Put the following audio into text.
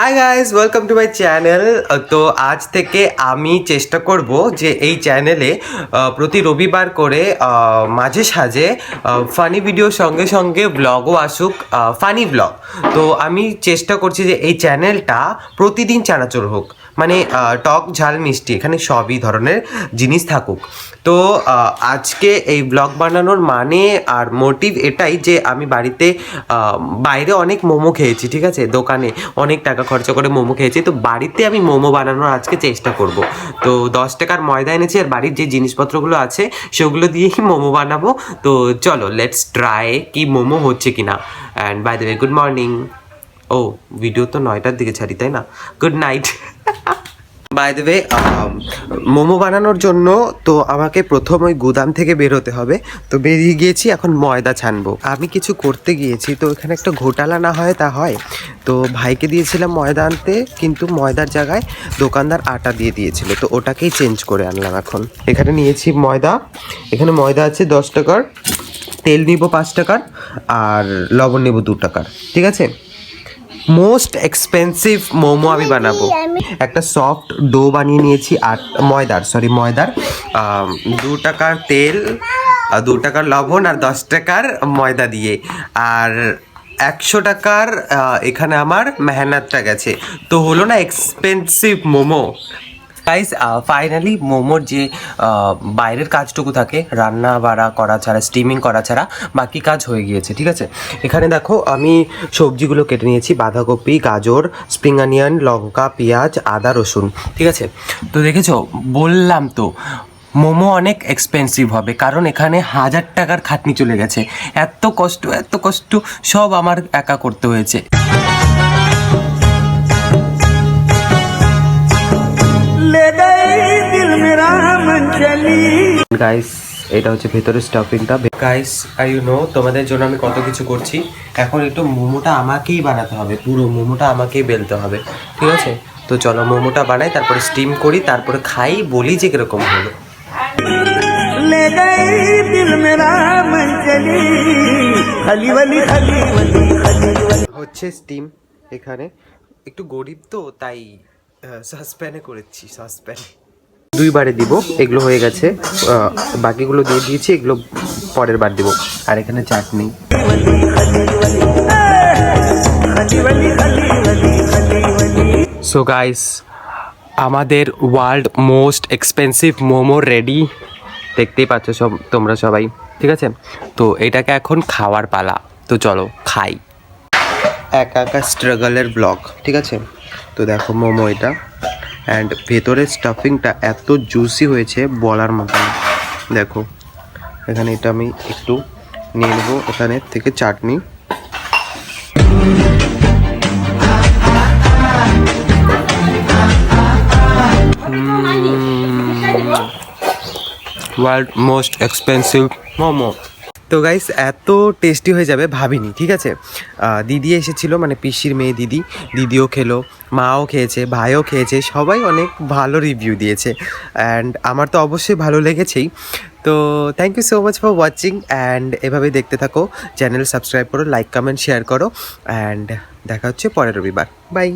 Hi guys welcome to my channel তো আজ থেকে আমি চেষ্টা করব যে এই চ্যানেলে প্রতি রবিবার করে মাঝে সাঝে ফানি ভিডিওর সঙ্গে সঙ্গে ব্লগও আসুক ফানি ব্লগ তো আমি চেষ্টা করছি যে এই চ্যানেলটা প্রতিদিন চানাচুর হোক। মানে টক, ঝাল, মিষ্টি, এখানে সবই ধরনের জিনিস থাকুক। তো আজকে এই ব্লগ বানানোর মানে আর মোটিভ এটাই যে আমি বাড়িতে বাইরে অনেক মোমো খেয়েছি, ঠিক আছে? দোকানে অনেক টাকা খরচা করে মোমো খেয়েছি। তো বাড়িতে আমি মোমো বানানোর আজকে চেষ্টা করব। তো দশ টাকার ময়দা এনেছি আর বাড়ির যে জিনিসপত্রগুলো আছে, সেগুলো দিয়েই মোমো বানাবো। তো চলো লেটস ট্রাই কি মোমো হচ্ছে কি না and by the way good morning O video তো নয়টার দিকে ছাড়ি, তাই না? Good night by the way momo বানানোর জন্য তো আমাকে প্রথম ওই গুদাম থেকে বেরোতে হবে। তো বেরিয়ে গিয়েছি, এখন ময়দা ছানবো। আমি কিছু করতে গিয়েছি, তো এখানে একটা ঘোটালা না হয় তা হয়। তো ভাইকে দিয়েছিলাম ময়দা আনতে, কিন্তু ময়দার জায়গায় দোকানদার আটা দিয়ে দিয়েছিল। তো ওটাকেই চেঞ্জ করে আনলাম এখন। এখানে নিয়েছি ময়দা। এখানে ময়দা আছে দশ টাকার, তেল নিব পাঁচ টাকার, আর লবণ নেব দু টাকার। ঠিক আছে? মোস্ট এক্সপেন্সিভ মোমো আমি বানাবো। একটা সফট ডো বানিয়ে নিয়েছি আর ময়দার সরি ময়দার। দু টাকার তেল দু টাকার লবণ আর দশ টাকার ময়দা দিয়ে। আর একশো টাকার এখানে আমার মেহনতটা গেছে। তো হলো না এক্সপেন্সিভ মোমো। গাইস ফাইনালি মোমোর যে বাইরের কাজটুকু থাকে, রান্না বাড়া করা ছাড়া স্টিমিং করা ছাড়া, বাকি কাজ হয়ে গিয়েছে, ঠিক আছে? এখানে দেখো, আমি সবজিগুলো কেটে নিয়েছি, বাঁধাকপি, গাজর স্প্রিং অনিয়ন লঙ্কা, পেঁয়াজ, আদা, রসুন, ঠিক আছে? তো দেখেছ, বললাম তো, মোমো অনেক এক্সপেন্সিভ হবে, কারণ এখানে হাজার টাকার খাটনি চলে গেছে। এত কষ্ট এত কষ্ট, সব আমার একা করতে হয়েছে। গাইস এটা হচ্ছে ভেতরের স্টাফিংটা গাইস আই ইউ নো তোমাদের জন্য আমি কত কিছু করছি। এখন একটু মোমোটা আমাকেই বানাতে হবে পুরো মোমোটা আমাকেই বেলতে হবে ঠিক আছে? তো চলো মোমোটা বানাই তারপরে স্টিম করি তারপরে খাই বলি যে কীরকম হলো। হচ্ছে স্টিম এখানে। একটু গরিব তো তাই সাসপ্যানে করেছি সাসপ্যানে দুইবারে দিব এগুলো হয়ে গেছে। বাকিগুলো দিয়ে দিয়েছি এগুলো পরের বার দিব। আর এখানে চাটনি। সো গাইস আমাদের world most expensive momo ready দেখতেই পাচ্ছ সব তোমরা সবাই। ঠিক আছে? তো এটাকে এখন খাওয়ার পালা। তো চলো খাই। একা একা স্ট্রাগলের ব্লগ ঠিক আছে? তো দেখো মোমো এটা। অ্যান্ড ভেতরের স্টাফিংটা এত জুসি হয়েছে বলার মতো না। দেখো এখানে এটা আমি একটু নিয়ে নেব। এখানে থেকে chutney. World most expensive momo. তো গাইস এত টেস্টি হয়ে যাবে ভাবিনি, ঠিক আছে? দিদি এসেছিল মানে পিসির মেয়ে দিদি, দিদিও খেলো, মাও খেয়েছে, ভাইও খেয়েছে, সবাই অনেক ভালো রিভিউ দিয়েছে অ্যান্ড আমার তো অবশ্যই ভালো লেগেছেই। তো thank you so much for watching and এভাবেই দেখতে থাকো চ্যানেল সাবস্ক্রাইব করো লাইক কমেন্ট শেয়ার করো অ্যান্ড দেখা হচ্ছে পরের রবিবার। বাই